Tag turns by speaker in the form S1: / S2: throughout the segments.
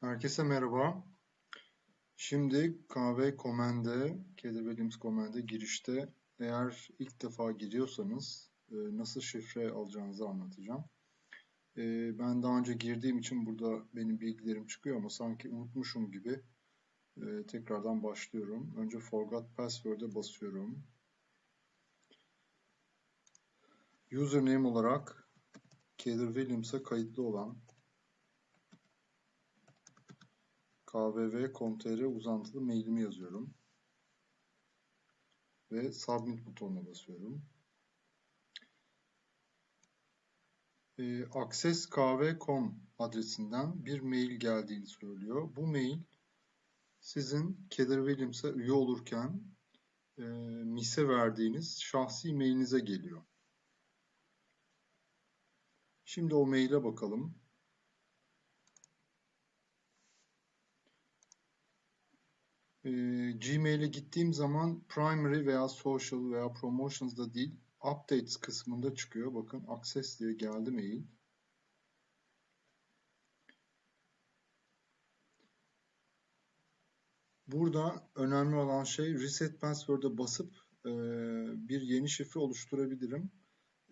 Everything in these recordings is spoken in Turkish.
S1: Herkese merhaba. Şimdi kahve komende, Kedir Williams komende girişte eğer ilk defa giriyorsanız e, nasıl şifre alacağınızı anlatacağım. E, ben daha önce girdiğim için burada benim bilgilerim çıkıyor ama sanki unutmuşum gibi e, tekrardan başlıyorum. Önce Forgot Password'e basıyorum. Username olarak Kedir Williams'a kayıtlı olan kvv.com.tr uzantılı mailimi yazıyorum. Ve submit butonuna basıyorum. E, accesskv.com adresinden bir mail geldiğini söylüyor. Bu mail sizin Kedir Williams'a üye olurken e, MIS'e verdiğiniz şahsi mailinize geliyor. Şimdi o maile bakalım. E, Gmail'e gittiğim zaman primary veya social veya promotions'da değil updates kısmında çıkıyor. Bakın access diye geldi mail. Burada önemli olan şey reset password'a basıp e, bir yeni şifre oluşturabilirim.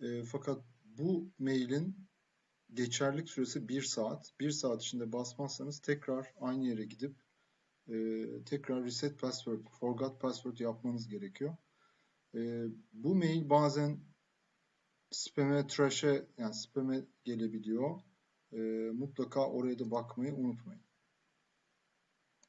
S1: E, fakat bu mailin geçerlik süresi 1 saat. 1 saat içinde basmazsanız tekrar aynı yere gidip e, tekrar reset password, forgot password yapmanız gerekiyor. E, bu mail bazen spam'e, trash'e yani spam'e gelebiliyor. E, mutlaka oraya da bakmayı unutmayın.